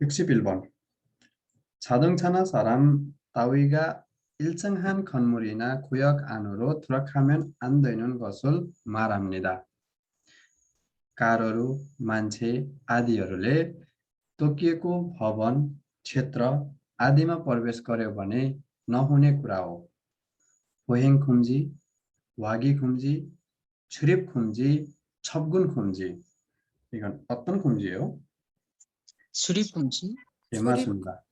61번. 자동차나 사람 따위가 일정한 건물이나 구역 안으로 들어가면 안 되는 것을 말합니다. कारहरू मान्छे आदिहरूले तोकिएको भवन क्षेत्र आदिमा प्रवेश गर्यो भने नहुने कुरा हो होहेङ खुम्जी वागी खुम्जी छुरिप खुम्जी छप्गुन खुम्जी 이건 어떤 굶지예요? 수립 금지 예, 맞습니다.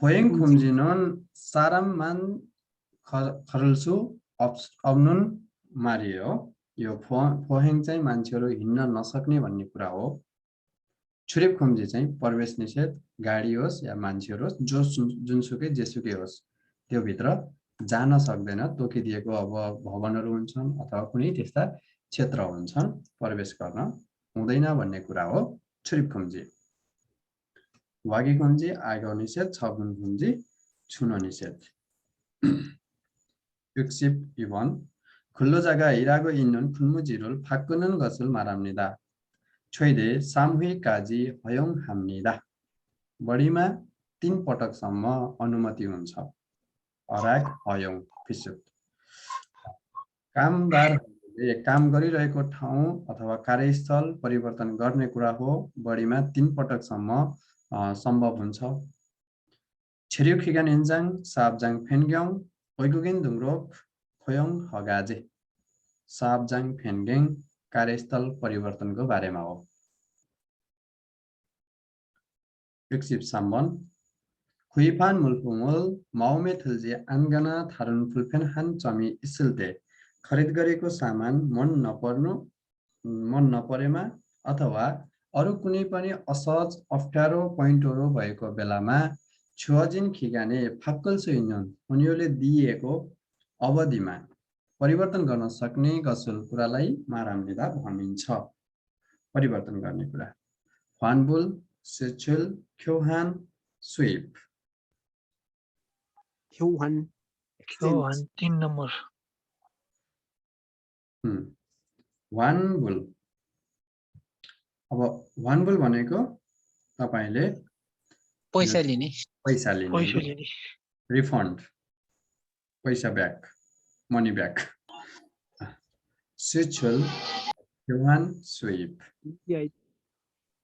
포행 굶지는 사람만 거- 걸을 수 없, 없는 말이에요. यो फो फोहेङ चाहिँ मान्छेहरू हिँड्न नसक्ने भन्ने कुरा हो छुरिप खुम्जी चाहिँ प्रवेश निषेध गाडी होस् या मान्छेहरू होस् जो सुन- जुनसुकै जेसुकै होस् त्योभित्र जान सक्दैन तोकिदिएको अब भवनहरू हुन्छन् अथवा कुनै त्यस्ता क्षेत्र हुन्छन् प्रवेश गर्न हुँदैन भन्ने कुरा हो छुरिप खुम्जी वागी खुम्जी आगो निषेध छगुन खुम्जी छुन निषेध 62번 근로자가 일하고 있는 근무지를 바꾸는 것을 말합니다. 최대 3회까지 허용합니다. बढीमा तिन पटकसम्म अनुमति हुन्छ हराक हयौँ फिसुट कामदारहरूले काम गरिरहेको ठाउँ अथवा कार्यस्थल परिवर्तन गर्ने कुरा हो बढीमा तिन पटकसम्म अ, सम्भव हुन्छ छेरियोखिगान इन्जाङ साबजाङ फेनग्याङ पैगुगेन दुङरोक खोयङ हगाजे साबजाङ फेनगेङ कार्यस्थल परिवर्तनको बारेमा हो विक्षिप साम्बन खुइफान मुल्फुमुल माउमे थुल्जे आङ्गना थारुन फुलफेन हान चमी इसिल्ते खरिद गरेको सामान मन नपर्नु मन नपरेमा अथवा अरू कुनै पनि असहज अप्ठ्यारो पोइन्टहरू भएको बेलामा छुवाजिन खिगाने फाक्कल सुन्योन उनीहरूले दिइएको अवधिमा परिवर्तन गर्न सक्ने गसुल कुरालाई माराम लिँदा भनिन्छ। परिवर्तन गर्ने कुरा। फानबुल सेचुल ख्योहान स्विप। अब वानबुल भनेको तपाईँले पैसा लिने पैसा पैसा लिने लिने रिफन्ड पैसा back money back स्विचुल ख्योहान sweep UPI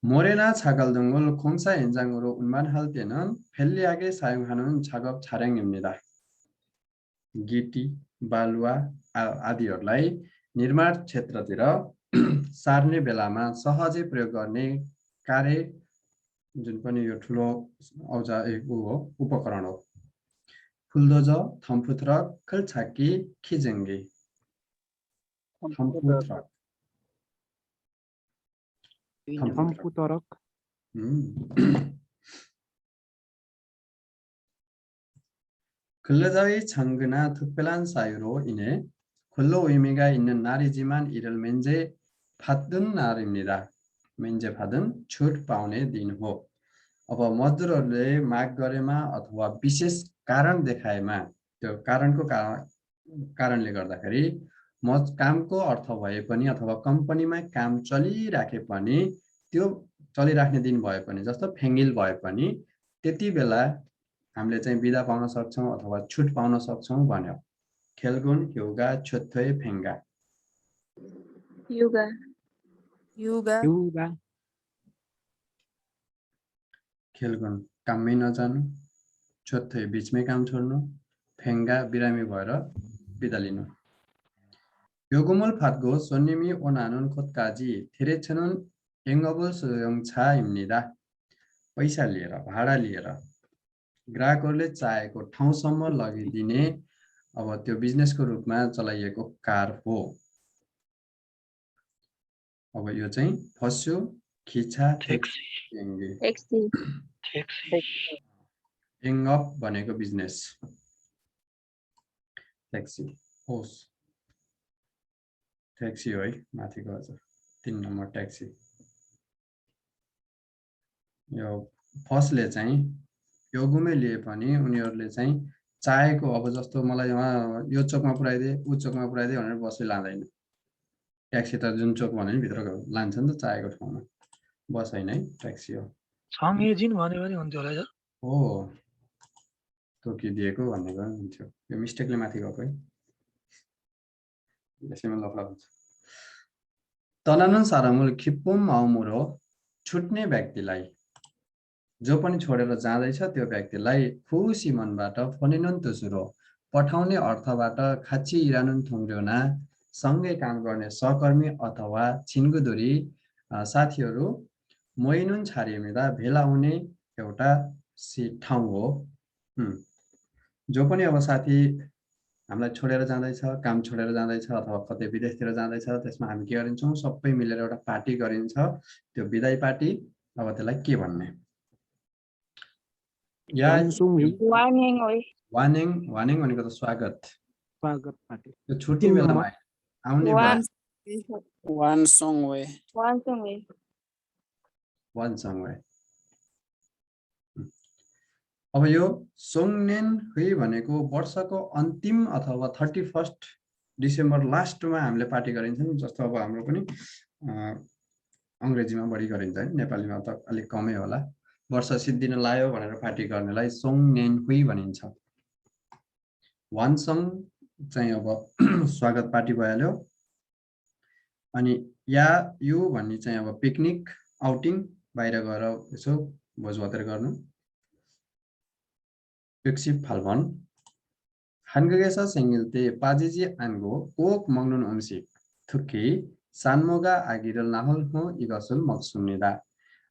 모레나 자갈등을 공사 현장으로 운반할 때는 벨리하게 사용하는 작업 차량입니다. गिटी बालुवा आ- आदिहरूलाई निर्माण क्षेत्रतिर सार्ने बेलामा सहजै प्रयोग गर्ने कार्य जुन पनि यो ठुलो औजार ए, ऊ हो उपकरण हो फुलदोज थम्फु ट्रक खलछाकी खिजङ्गी थम्फु ट्रक 컴퓨터럭 음. 근로자의 장그나 특별한 사유로 인해 근로 의미가 있는 날이지만 이를 면제 받은 날입니다. 면제 받은 छुट पाउने दिन हो अब मजदुरहरूले माग गरेमा अथवा विशेष कारण देखाएमा त्यो कारणको कारण कारणले गर्दाखेरि म कामको अर्थ भए पनि अथवा कम्पनीमा काम चलिराखे पनि त्यो चलिराख्ने दिन भए पनि जस्तो फेङ्गिल भए पनि त्यति बेला हामीले चाहिँ बिदा पाउन सक्छौँ अथवा छुट पाउन सक्छौँ भन्यो खेलगुण योगा छुत्थै फेङ्गा युगा युगा 유가 खेलगुण काममै नजानु छुत्थै बिचमै काम छोड्नु फेङ्गा बिरामी भएर बिदा लिनु 요금을 받고 손님이 원하는 곳까지 데려주는 영업을 수용차입니다. पैसा लिएर भाडा लिएर ग्राहकहरूले चाहेको ठाउँसम्म लगिदिने अब त्यो बिजनेसको रूपमा चलाइएको कार हो अब यो चाहिँ फस्यो खिचा एङअप भनेको बिजनेस ट्याक्सी होस् ट्याक्सी हो है माथिको हजुर तिन नम्बर ट्याक्सी यो फर्स्टले चाहिँ यो गुमै लिए पनि उनीहरूले चाहिँ चाहेको अब जस्तो मलाई उहाँ यो चोकमा पुऱ्याइदिए ऊ चोकमा पुऱ्याइदिए भनेर बसै लाँदैन ट्याक्सी त जुन चोक भन्यो नि भित्र लान्छ नि त चाहेको ठाउँमा। बस होइन है ट्याक्सी हो। छाङहेजिन भन्यो भने हुन्थ्यो होला है तोकिदिएको भनेको नि हुन्थ्यो। यो मिस्टेकले माथि गएको है। यसैमा लफडा हुन्छ। तदनुसारमुल खिप्पुम माउमुरो छुट्ने व्यक्तिलाई जो पनि छोडेर जाँदैछ त्यो व्यक्तिलाई खुसी मनबाट फोनिनुन तुसुरो पठाउने अर्थबाट खाची इरानुन थुङ्ग्योना सँगै काम गर्ने सहकर्मी अथवा छिन्गुदुरी साथीहरू मोइनुन छारिमिदा भेला हुने एउटा सि ठाउँ हो। जो पनि अब साथी हामीलाई छोडेर जाँदैछ काम छोडेर जाँदैछ अथवा कतै विदेशतिर जाँदैछ त्यसमा हामी के गरिन्छौँ? सबै मिलेर एउटा पार्टी गरिन्छ। त्यो विदाई पार्टी अब त्यसलाई के भन्ने? या वानिङ भनेको त स्वागत। स्वागत पार्टी। त्यो तिम्रो बेलामा आउने वान वान सङ वे वानसुङ होइ वानसँग अब यो सोङनेन हुई भनेको वर्षको अन्तिम अथवा थर्टी फर्स्ट डिसेम्बर लास्टमा हामीले पार्टी गरिन्छ नि जस्तो अब हाम्रो पनि अँ, अङ्ग्रेजीमा बढी गरिन्छ है नेपालीमा त अलिक कमै होला। वर्ष सिद्धिन लायो भनेर पार्टी गर्नेलाई सोङ नेन हुई भनिन्छ वानसङ चाहिँ अब स्वागत पार्टी भइहाल्यो। अनि या यो भन्ने चाहिँ अब पिकनिक आउटिङ बाहिर गएर यसो भोजभतेर गर्नु। पेक्सिप फाल्भन हान्गगेसा सेङ्गिल्ते पाजेजी आन्गो ओक मङ्नुन अंशी थुक्की सानमोगा आगिरल नाहल हो इगसुल मक्सुनिदा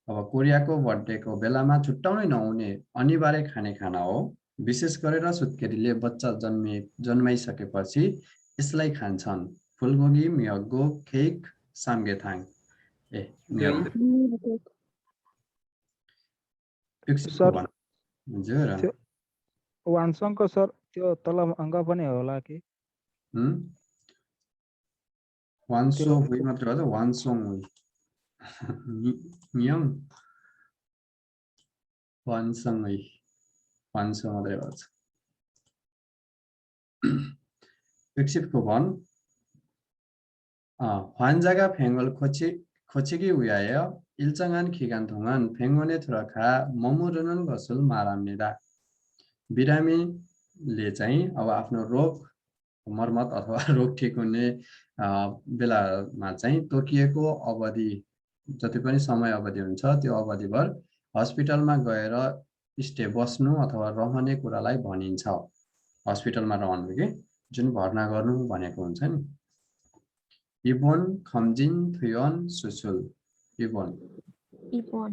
अब कोरियाको बर्थडेको बेलामा छुट्टाउनै नहुने अनिवार्य खाने खाना हो। विशेष गरेर सुत्केरीले बच्चा जन्मे जन्माइसकेपछि यसलाई खान्छन्। फुलगोगी मियगो केक सामगेथाङ ए सर, त्यो- वानसङको सर त्यो तल अङ्क पनि होला कि? वान्सो हुई मात्रै वान्सोङ हुई। नि- नियम? वान्सङ हुई। वान्सो मात्रै भन्छ विकसितको वन 어, 환자가 뱅을 고치, 고치기 위하여 일정한 기간 동안 병원에 들어가 머무르는 것을 말합니다. बिरामीले चाहिँ अब आफ्नो रोग मर्मत अथवा रोग ठिक हुने अ, बेलामा चाहिँ तोकिएको अवधि जति पनि समय अवधि हुन्छ त्यो अवधिभर हस्पिटलमा गएर स्टे बस्नु अथवा रहने कुरालाई भनिन्छ। हस्पिटलमा रहनु कि? जुन भर्ना गर्नु भनेको हुन्छ नि। इबोन खम्जिन थुयोन सुसुल। इबोन।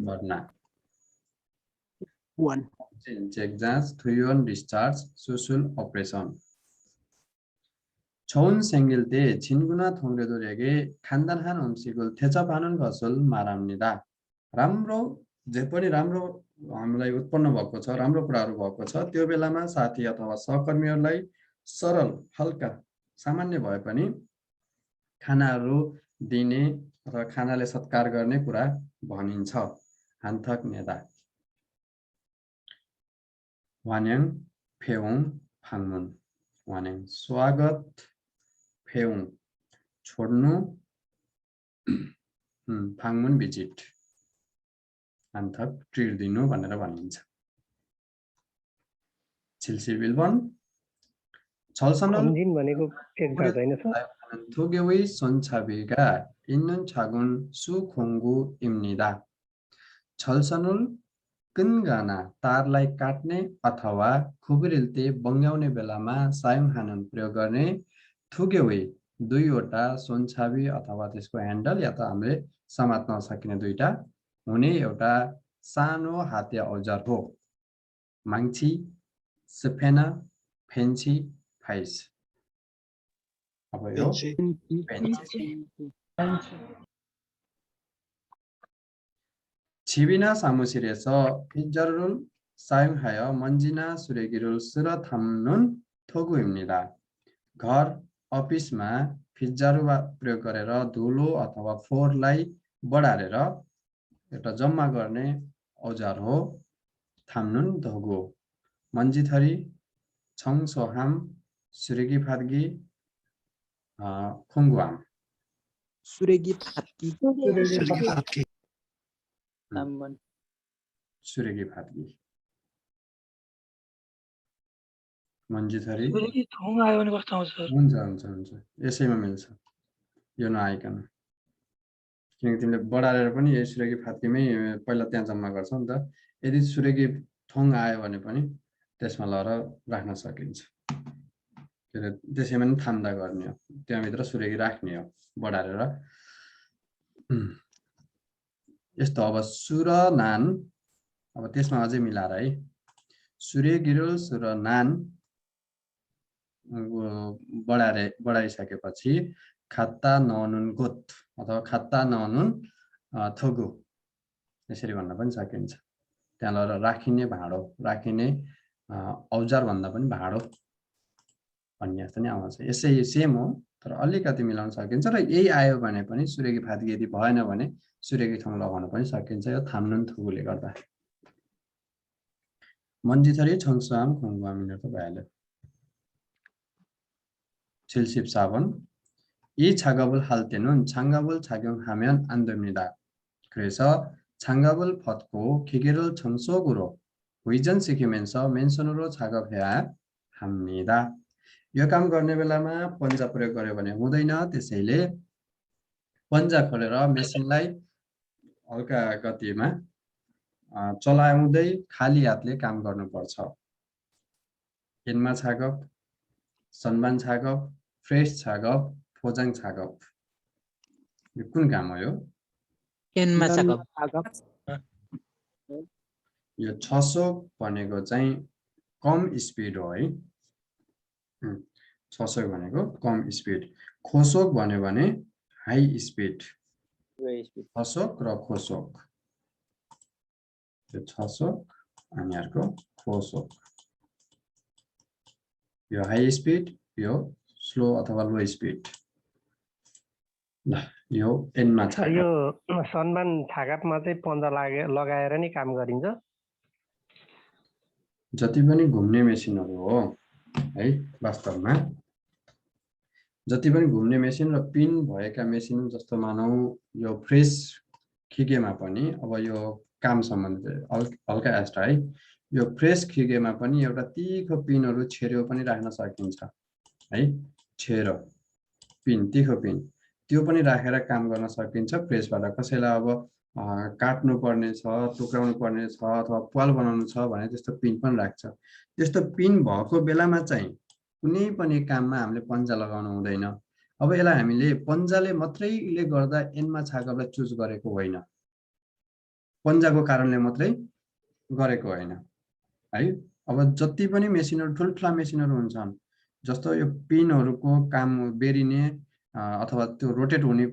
भर्ना। चेक जाँच थुयोन डिस्चार्ज सुसुल अपरेसन। छौन सेङ्गिल्ते छिनगुना थोङ्गे थोङ्गेदोरेगे खान्दान खान अम्सिगुल थेचपानुन घसुल मारामनिदा राम्रो जे पनि राम्रो हामीलाई उत्पन्न भएको छ राम्रो कुराहरू भएको छ त्यो बेलामा साथी अथवा सहकर्मीहरूलाई सरल हल्का सामान्य भए पनि खानाहरू दिने अथवा खानाले सत्कार गर्ने कुरा भनिन्छ। हान्थक नेता। वान्याङ फेउङ फाङ्मुन। वान्याङ स्वागत फेउङ। छोड्नु फाङ्मुन भिजिट। हान्थक ट्रिट दिनु भनेर भनिन्छ छिल्सी बिल्बन छलसनल खम्जिन भनेको एक जात होइन सर 토교의 손잡이가 있는 작은 수공구입니다. 철선을 끈거나 तारलाई काट्ने अथवा खुबिरेल ते बङ्ग्याउने बेलामा सायङ प्रयोग गर्ने थुगेवे दुईवटा सोनछाबी अथवा त्यसको ह्यान्डल या त हामीले समात्न सकिने दुईटा हुने एउटा सानो हाते औजार हो। माङ्छी सफेना फेन्सी फाइस अब यो छिबिना सामुसिरेछ इजरुल सायङहाय मन्जिना सुरेगिरुल सुर थाम्नुन थोगु हिम्निला घर अफिसमा फिजारु प्रयोग गरेर धुलो अथवा फोहोरलाई बढारेर एउटा जम्मा गर्ने औजार हो थाम्नुन धोगो। मन्जिथरी छङसोहाम सुरेगी फादगी अ, खुङ्गुवाम सुरेगी फात्की सुर्खेत नाम्बन सुरेगी फात्गी मन्जी थरी सुरेगी थोङ आयो भने कस्तो आउँछ सर। हुन्छ हुन्छ हुन्छ। यसैमा मिल्छ। यो नआइकन। किनकि तिमीले बढारेर पनि यही अ, पहिला त्यहाँ जम्मा गर्छौ नि त। यदि सुरेगी थोङ आयो भने पनि त्यसमा लगेर राख्न सकिन्छ। के अरे त्यसैमा पनि थाम्दा गर्ने हो। त्यहाँभित्र सुरेगी राख्ने हो बढारेर। उम्। यस्तो अब सुर नान अब त्यसमा अझै मिलाएर है। सुरे गिरोल सुर नान बढारे बढाइसकेपछि खात्ता ननुन गोत। अथवा खत्ता नहुनु थोगु। यसरी भन्न पनि सकिन्छ। त्यहाँ लगेर राखिने भाँडो राखिने औजार भन्दा पनि भाँडो भन्ने जस्तो नै आउँछ। यसै सेम हो तर अलिकति मिलाउन सकिन्छ र यही आयो भने पनि सूर्यकी फाती यदि भएन भने सूर्यकी ठाउँ लगाउन पनि सकिन्छ यो थाम्नु थुगुले गर्दा। मन्जी थरी छोङसुआम खुङगुवा त भइहाल्यो छिलसिप साबुन। 이 작업을 할 때는 장갑을 착용하면 안 됩니다. 그래서 장갑을 벗고 기계를 정속으로 회전시키면서 맨손으로 작업해야 합니다. यो काम गर्ने बेलामा पन्जा प्रयोग गर्यो भने हुँदैन त्यसैले पन्जा खोलेर मेसिनलाई हल्का गतिमा अ, चलाउँदै खाली हातले काम गर्नुपर्छ एनमा छागप सन्मान छागप फ्रेस छागप फोजाङ छागप यो कुन काम हो यो यो छसो भनेको चाहिँ कम स्पिड हो है उम्, छसोक भनेको कम स्पिड खोसोक भन्यो भने हाई स्पिड छसोक र खोसोक यो छसोक अनि अर्को खोसोक यो हाई स्पिड यो स्लो अथवा लो स्पिड ल यो एनमा छ। यो सनमान छागापमा चाहिँ पन्जा लागे लगाएर नै काम गरिन्छ। जति पनि घुम्ने मेसिनहरू हो है वास्तवमा। जति पनि घुम्ने मेसिन र पिन भएका मेसिन जस्तो मानौँ यो फ्रेस खिगेमा पनि अब यो काम सम्बन्धित हल् हल्का एस्ट्रा है यो फ्रेस खिगेमा पनि एउटा तिखो पिनहरू छेर्यो पनि राख्न सकिन्छ है छेरो पिन तिखो पिन। त्यो पनि राखेर काम गर्न सकिन्छ। प्रेसबाट कसैलाई अब काट्नु पर्ने छ टुक्राउनु पर्ने छ अथवा पाल बनाउनु छ भने त्यस्तो पिन पनि राख्छ। त्यस्तो पिन भएको बेलामा चाहिँ कुनै पनि काममा हामीले पन्जा लगाउनु हुँदैन। अब यसलाई हामीले पन्जाले मात्रैले गर्दा एनमा छागपलाई चुज गरेको होइन। पन्जाको कारणले मात्रै गरेको होइन। है? अब जति पनि मेसिनहरू ठुल्ठुला मेसिनहरू हुन्छन् जस्तो यो पिनहरूको काम बेरिने अथवा त्यो रोटेट हुने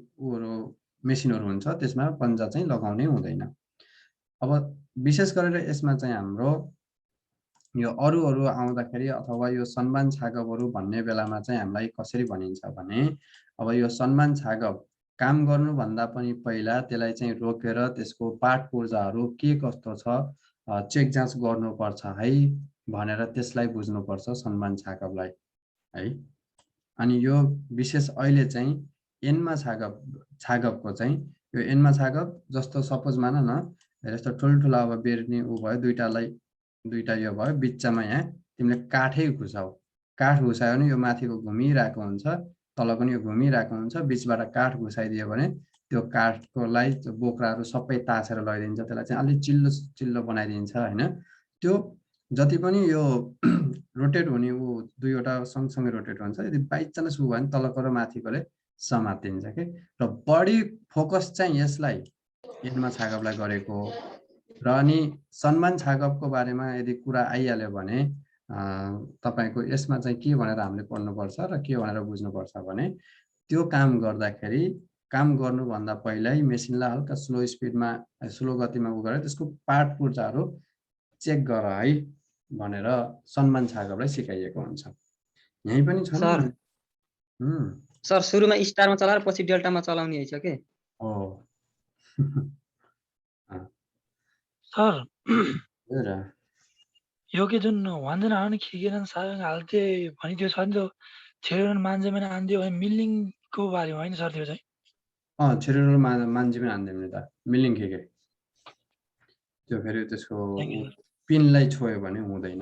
मेसिनहरू हुन्छ त्यसमा पन्जा चाहिँ लगाउनै हुँदैन। अब विशेष गरेर यसमा चाहिँ हाम्रो यो अरू अरू आउँदाखेरि अथवा यो सन्मान छागपहरू भन्ने बेलामा चाहिँ हामीलाई कसरी भनिन्छ भने अब यो सन्मान छागप काम गर्नुभन्दा पनि पहिला त्यसलाई चाहिँ रोकेर त्यसको पाठ पूर्जाहरू के कस्तो छ चेक जाँच गर्नुपर्छ है भनेर त्यसलाई बुझ्नुपर्छ सन्मान छागपलाई है। अनि यो विशेष अहिले चाहिँ एनमा छागप छागपको चाहिँ यो एनमा छागप जस्तो सपोज मान न यस्तो ठुल्ठुलो अब बेर्ने ऊ भयो दुइटालाई दुइटा यो भयो बिचमा यहाँ तिमीले काठै घुसाऊ। काठ घुसायो भने यो माथिको घुमिरहेको हुन्छ तल पनि यो घुमिरहेको हुन्छ बिचबाट काठ घुसाइदियो भने त्यो काठकोलाई बोक्राहरू सबै ताछेर लैदिन्छ त्यसलाई चाहिँ अलिक चिल्लो चिल्लो बनाइदिन्छ होइन? त्यो जति पनि यो रोटेट हुने ऊ दुईवटा सँगसँगै रोटेट हुन्छ। यदि बाइचान्स ऊ भयो भने तलको र माथिकोले समातिन्छ कि र बढी फोकस चाहिँ यसलाई एनमा छागपलाई गरेको हो। र अनि सन्मान छागपको बारेमा यदि कुरा आइहाल्यो भने तपाईँको यसमा चाहिँ के भनेर हामीले पढ्नुपर्छ र के भनेर बुझ्नुपर्छ भने त्यो काम गर्दाखेरि काम गर्नुभन्दा पहिल्यै मेसिनलाई हल्का स्लो स्पिडमा स्लो गतिमा उ गरेर त्यसको पार्ट पूर्जाहरू चेक गर है। भनेर सन्मान छागपलाई सिकाइएको हुन्छ। यहीँ पनि छ सर। सर सुरुमा स्टारमा चलाएर पछि डेल्टामा चलाउने रहेछ के? हो। सर। यो के जुन भन्छ नि खिकेन साग हाल्थे भनिदियो छ नि त्यो छेडेर मान्छेमा आनिदियो भने मिलिङको बारेमा होइन सर त्यो चाहिँ? अँ छिरेर मा मान्छे पनि हान्दियो भने त। मिलिङ खेके। त्यो फेरि त्यसको. पिनलाई छोयो भने हुँदैन।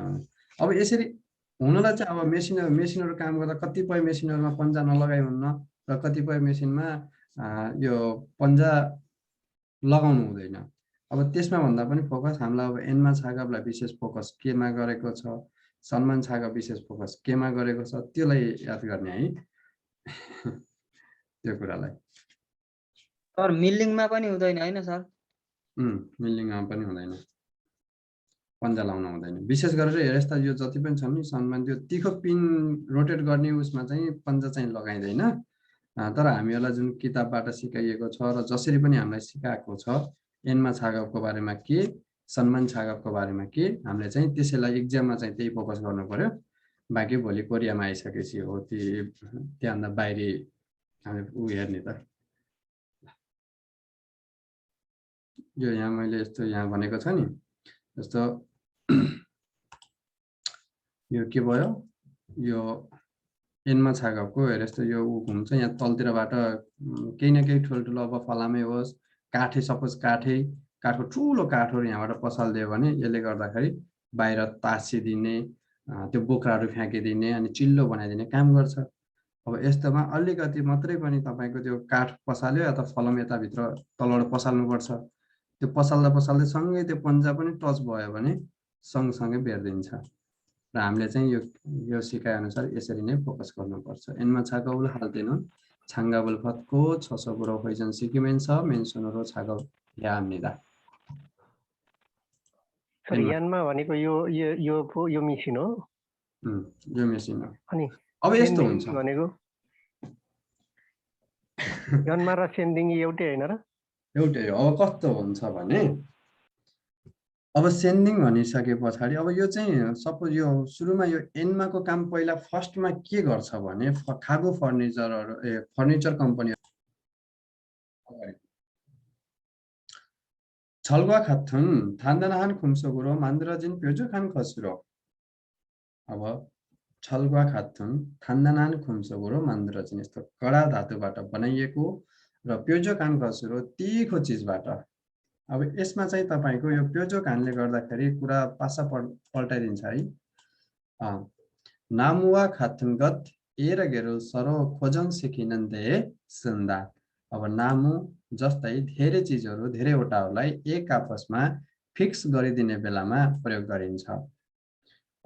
अब यसरी हुनलाई चाहिँ अब मेसिनहरू मेसिनहरू काम गर्दा कतिपय मेसिनहरूमा पन्जा नलगाइ हुन्न र कतिपय मेसिनमा यो पन्जा लगाउनु हुँदैन। अब त्यसमा भन्दा पनि फोकस हामीलाई अब एनमा छागबलाई विशेष फोकस केमा गरेको छ सन्मान छागब विशेष फोकस केमा गरेको छ त्यसलाई याद गर्ने है। त्यो कुरालाई। सर मिल्लिङमा पनि हुँदैन होइन सर? मिल्लिङमा पनि हुँदैन। पन्जा लाउन हुँदैन। विशेष गरेर यस्ता यो जति पनि छन् नि सन्मान त्यो तिखो पिन रोटेट गर्ने उसमा चाहिँ पन्जा चाहिँ लगाइँदैन। तर हामीहरूलाई जुन किताबबाट सिकाइएको छ र जसरी पनि हामीलाई सिकाएको छ एनमा छागबको बारेमा के सन्मान छागबको बारेमा के हामीले चाहिँ त्यसैलाई इक्जाममा चाहिँ त्यही फोकस गर्नु पर्यो। बाँकी भोलि कोरियामा आइसकेपछि हो ती त्यहाँभन्दा बाहिरी हामी ऊ हेर्ने त। यो यहाँ मैले यस्तो यहाँ भनेको छ नि जस्तो यो के भयो? यो एनमा छागको हेर यस्तो यो ऊ घुम्छ यहाँ तलतिरबाट केही न केही ठुल्ठुलो अब फलामे होस् काठै सपोज काठै काठको ठुलो काठहरू यहाँबाट पसालिदियो भने यसले गर्दाखेरि बाहिर तासिदिने त्यो बोक्राहरू फ्याँकिदिने अनि चिल्लो बनाइदिने काम गर्छ। अब यस्तोमा अलिकति मात्रै पनि तपाईँको त्यो काठ पसाल्यो या त फलम यताभित्र तलबाट पसाल्नुपर्छ। त्यो पसाल्दा पसाल्दै सँगै त्यो पन्जा पनि टच भयो भने सँगसँगै बेरिदिन्छ। र हामीले चाहिँ यो यो सिकाइअनुसार यसरी नै फोकस गर्नुपर्छ। एनमा छागौल हाल्दैनौँ। छाङ्गाबल फतको छसोबुरो होइजन सिकिमेन्स मेन्सनरो छागौ यामिदा सर धन्यवाद। यानमा भनेको यो यो यो यो मिसिन हो? यो मेसिन हो। अनि अब यस्तो हुन्छ। भनेको? जन्मा र सेन्डिङ एउटै होइन र? एउटै हो। अब कस्तो हुन्छ भने अब सेन्डिङ भनिसके पछाडि अब यो चाहिँ सपोज यो सुरुमा यो एनमाको काम पहिला फर्स्टमा के गर्छ भने खागो फर्निचरहरू ए फर्निचर कम्पनी छलवा खाथुन थान्दानाहान खुम्सोगुरो मान्द्रजिन प्योजोखान खसुरो। अब छलवा खाथुन थान्दानाहान खुम्सोगुरो मान्द्रजिन यस्तो कडा धातुबाट बनाइएको र प्योजोकान खसुरो तिखो चिजबाट। अब यसमा चाहिँ तपाईँको यो प्योजोकानले गर्दाखेरि कुरा पासा पल पल्टाइदिन्छ है। नामुवा खाथुनगत एर गेरो सरो खोजङ सिकिनन्दे सुन्दा। अब नामु जस्तै धेरै चिजहरू धेरैवटाहरूलाई एक आपसमा फिक्स गरिदिने बेलामा प्रयोग गरिन्छ।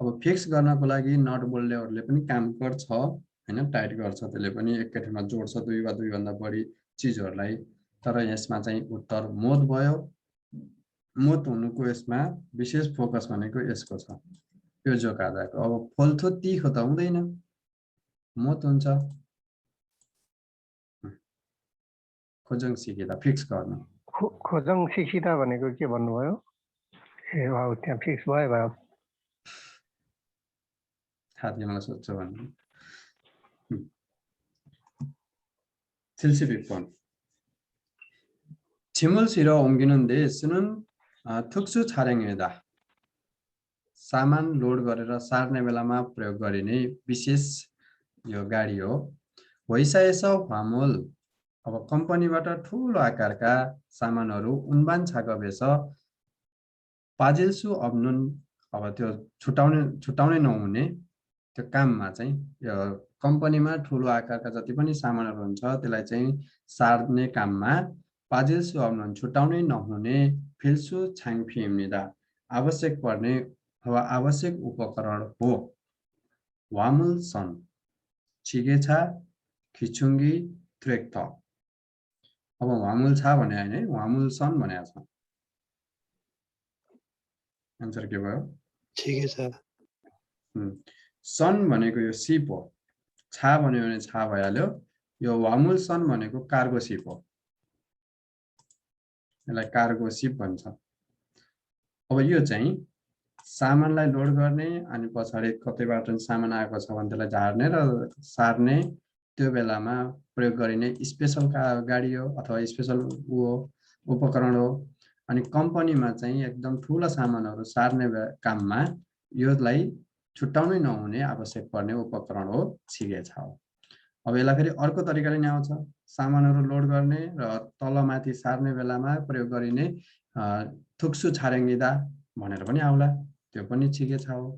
अब फिक्स गर्नको लागि नट बोल्नेहरूले पनि काम गर्छ होइन? टाइट गर्छ त्यसले पनि एकै ठाउँमा जोड्छ दुई वा दुईभन्दा बढी चिजहरूलाई। तर यसमा चाहिँ उत्तर मोद भयो। मोत हुनुको यसमा विशेष फोकस भनेको यसको छ। त्यो जोक अब फल्थो तिखो त हुँदैन। मोत हुन्छ खोजङ सिकिदा फिक्स गर्नु। खोजङ सिकिदा भनेको के भन्नुभयो? ए भाउ त्यहाँ फिक्स भयो भाउ। थाहा मलाई सोध्छ भन्नु। सिल्सिपिक पन छिमुल सिर ओम्गिनुन दे थुक्सु छार्याङ्दा सामान लोड गरेर सार्ने बेलामा प्रयोग गरिने विशेष यो गाडी हो। होइसाएस फामुल अब कम्पनीबाट ठुलो आकारका सामानहरू उन्बान छाकबेस पाजिल्सु अब्नुन। अब त्यो छुट्याउने छुट्याउनै नहुने त्यो काममा चाहिँ यो कम्पनीमा ठुलो आकारका जति पनि सामानहरू हुन्छ त्यसलाई चाहिँ सार्ने काममा पाजिल्सु अब्नुन छुट्याउनै नहुने फिल्सु छाङफिम्निदा आवश्यक पर्ने अथवा आवश्यक उपकरण हो वामुल सन छिगेछा खिचुङ्गी त्रेक्थ अब वामुल छ भने होइन है वामुल सन भनेको छ एन्सर के भयो ठिकै छ सन भनेको यो सिप हो छा भन्यो भने छा भइहाल्यो यो वामुल सन भनेको कार्गो सिप हो यसलाई कार्गो सिप भन्छ। अब यो चाहिँ सामानलाई लोड गर्ने अनि पछाडि कतैबाट सामान आएको छ भने त्यसलाई झार्ने र सार्ने त्यो बेलामा प्रयोग गरिने स्पेसल का गाडी हो अथवा स्पेसल ऊ उपकरण हो। अनि कम्पनीमा चाहिँ एकदम ठुला सामानहरू सार्ने काममा यसलाई छुट्याउनै नहुने आवश्यक पर्ने उपकरण हो छिगेछा हो अब यसलाई फेरि अर्को तरिकाले नि आउँछ सामानहरू लोड गर्ने र तलमाथि सार्ने बेलामा प्रयोग गरिने थुक्सु छारेङ्गिदा भनेर पनि आउला। त्यो पनि ठिकै छ हो।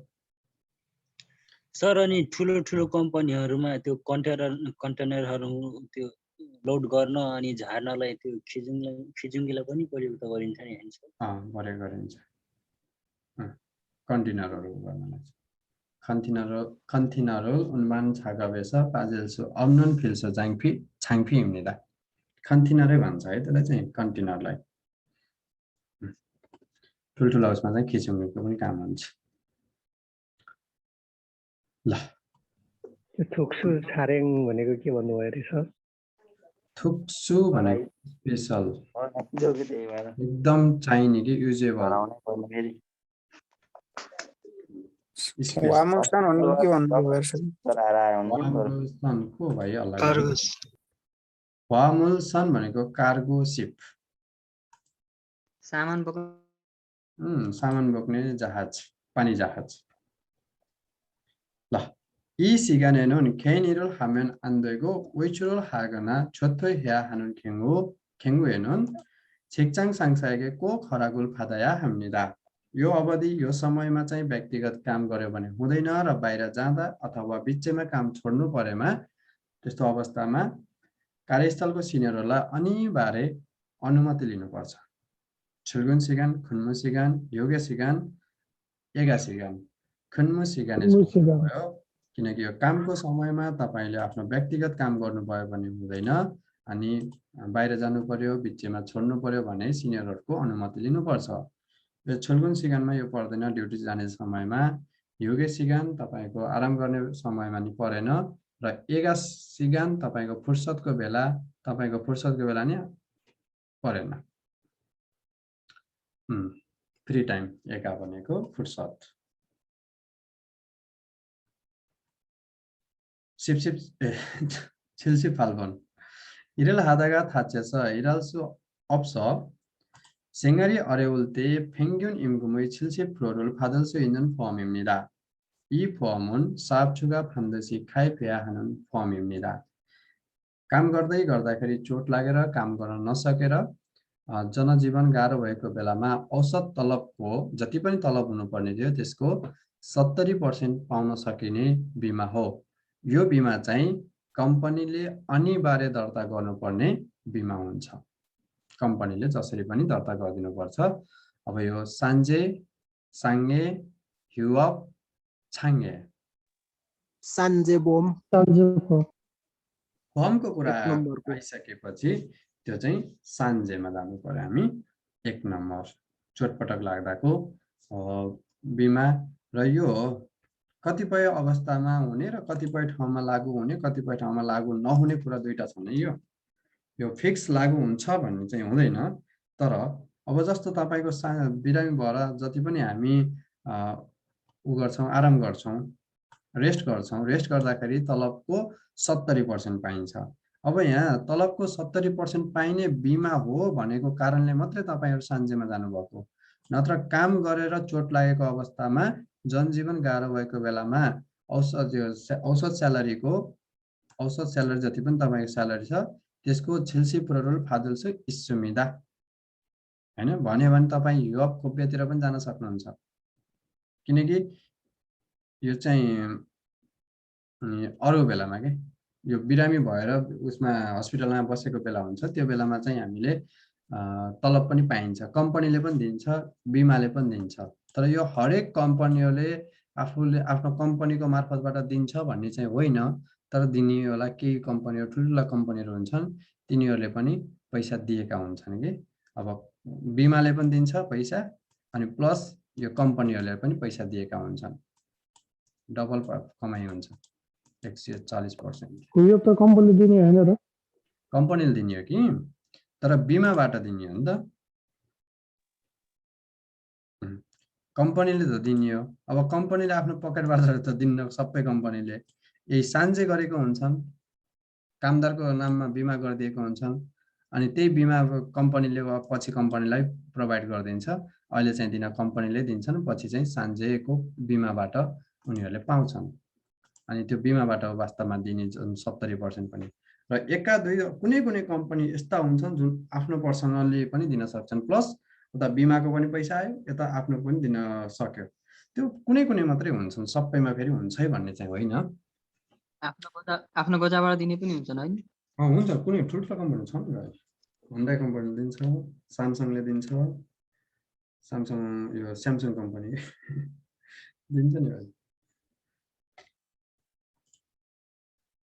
सर अनि ठुलो ठुलो कम्पनीहरूमा त्यो कन्टेनर कन्टेनरहरू त्यो लोड गर्न अनि झार्नलाई त्यो खिजुङलाई खिजुङ्गीलाई पनि प्रयुक्त गरिन्छ नि होइन सर? अँ, प्रयोग गरिन्छ। कन्टेनरहरू गर्नलाई। 컨티너를 컨티너를 운반 작업에서 빠질 수 없는 필수 장비 장비입니다. 컨티너를 भन्छ है त्यसलाई चाहिँ कन्टेनरलाई उम्. ठुल्ठुलो हाउसमा चाहिँ खिचुङ्गीको पनि काम हुन्छ ल त्यो थुक्सु छारेङ भनेको के भन्नुभयो अरे सर थुक्सु भनेको स्पेसल एकदम चाहिने कि युजेबल वामस्थान भनेको के भन्नुभयो सर को भयो अल्लाह कार्गोस वामुल्सन भनेको कार्गो सिप सामान बोक्नु उम्, सामान बोक्ने जहाज पानी जहाज ल 이 시간에는 개인일을 하면 안 되고 외출을 하거나 조퇴해야 하는 경우 경우에는 직장 상사에게 꼭 허락을 받아야 합니다. यो अवधि यो समयमा चाहिँ व्यक्तिगत काम गर्यो भने हुँदैन र बाहिर जाँदा अथवा बिचैमा काम छोड्नु परेमा त्यस्तो अवस्थामा कार्यस्थलको सिनियरहरूलाई अनिवार्य अनुमति लिनुपर्छ। छुलगुन सिगान खुन्मु सिगान योगा सिगान एघा सिगान। खुन्मु सिगान किनकि यो कामको समयमा तपाईँले आफ्नो व्यक्तिगत काम गर्नुभयो भने हुँदैन अनि बाहिर जानु पर्यो बिचमा छोड्नु पर्यो भने सिनियरहरूको अनुमति लिनुपर्छ। छोलगुन सिगानमा यो पर्दैन ड्युटी जाने समयमा। योगे सिगान तपाईँको आराम गर्ने समयमा नि परेन र एगा सिगान तपाईँको फुर्सदको बेला तपाईँको फुर्सदको बेला नि परेन। फ्री टाइम एका भनेको फुर्सद। सिपसिप ए छिल्सिप फाल्बन हिरेल हादागा थाचेछ हिरालसु अप्स। 생활이 어려울 때 평균 임금의 70%를 받을 수 있는 보험입니다. 이 보험은 사업주가 반드시 가입해야 하는 보험입니다. काम गर्दै गर्दाखेरि चोट लागेर काम गर्न नसकेर अ, जनजीवन गाह्रो भएको बेलामा औसत तलबको जति पनि तलब हुनुपर्ने थियो त्यसको सत्तरी पर्सेन्ट पाउन सकिने बिमा हो यो बिमा चाहिँ कम्पनीले अनिवार्य दर्ता गर्नुपर्ने बिमा हुन्छ कम्पनीले जसरी पनि दर्ता गरिदिनुपर्छ। अब यो सान्जे साङ्गे ह्युअप छाङ्गे। सान्जे बोम। होमको कुरा आइसकेपछि त्यो चाहिँ सान्जेमा जानु पर्यो हामी। एक नम्बर। चोटपटक लाग्दाको बिमा र यो कतिपय अवस्थामा हुने र कतिपय ठाउँमा लागु हुने कतिपय ठाउँमा लागु नहुने कुरा दुइटा छ नै यो। यो फिक्स लागु हुन्छ भन्ने चाहिँ हुँदैन। तर अब जस्तो तपाईँको सा बिरामी भएर जति पनि हामी उ गर्छौँ आराम गर्छौँ रेस्ट गर्छौँ रेस्ट गर्दाखेरि तलबको सत्तरी पर्सेन्ट पाइन्छ। अब यहाँ तलबको सत्तरी पर्सेन्ट पाइने बिमा हो भनेको कारणले मात्रै तपाईँहरू सान्जेमा जानुभएको। नत्र काम गरेर चोट लागेको अवस्थामा जनजीवन गाह्रो भएको बेलामा औसत औसत स्यालेरीको औसत स्यालेरी जति पनि तपाईँको स्यालेरी छ त्यसको छिल्सी पुररुल फादुल्सु इस्सुमिदा। होइन? भन्यो भने तपाईँ युवक खोपियातिर पनि जान सक्नुहुन्छ। किनकि यो चाहिँ अरू बेलामा के? यो बिरामी भएर उसमा हस्पिटलमा बसेको बेला हुन्छ। त्यो बेलामा चाहिँ हामीले तलब पनि पाइन्छ। कम्पनीले पनि दिन्छ बिमाले पनि दिन्छ। तर यो हरेक कम्पनीहरूले आफूले आफ्नो कम्पनीको मार्फतबाट दिन्छ भन्ने चाहिँ होइन। तर दिनेवाला केही कम्पनीहरू ठुल्ठुला कम्पनीहरू हुन्छन् तिनीहरूले पनि पैसा दिएका हुन्छन् कि। अब बिमाले पनि दिन्छ पैसा अनि प्लस यो कम्पनीहरूले पनि पैसा दिएका हुन्छन्। डबल कमाइ हुन्छ। एक सय चालिस पर्सेन्ट। यो त कम्पनी दिने होइन र? कम्पनीले दिने हो कि? तर बिमाबाट दिने हो नि त। कम्पनीले त दिने हो। अब कम्पनीले आफ्नो पकेटबाट त दिन्न सबै कम्पनीले। यही सान्जे गरेको हुन्छन् कामदारको नाममा बिमा गरिदिएको हुन्छन् अनि त्यही बिमा कम्पनीले पछि कम्पनीलाई प्रोभाइड गरिदिन्छ। अहिले चाहिँ दिन कम्पनीले दिन्छन् पछि चाहिँ सान्जेको बिमाबाट उनीहरूले पाउँछन्। अनि त्यो बिमाबाट वास्तवमा दिने जुन सत्तरी पर्सेन्ट पनि। र एका दुई कुनै कुनै कम्पनी यस्ता हुन्छन् जुन आफ्नो पर्सनलले पनि दिन सक्छन् प्लस उता बिमाको पनि पैसा आयो यता आफ्नो पनि दिन सक्यो। त्यो कुनै कुनै मात्रै हुन्छन् सबैमा फेरि हुन्छ है भन्ने चाहिँ होइन। आफ्नो आफ्नो गोजाबाट दिने पनि हुन्छन् होइन? हुन्छ। कुनै ठुल्ठुलो कम्पनी छ नि भाइ। हुन्डाई कम्पनी दिन्छ सामसङले दिन्छ सामसङ यो स्यामसङ कम्पनी दिन्छ नि भाइ।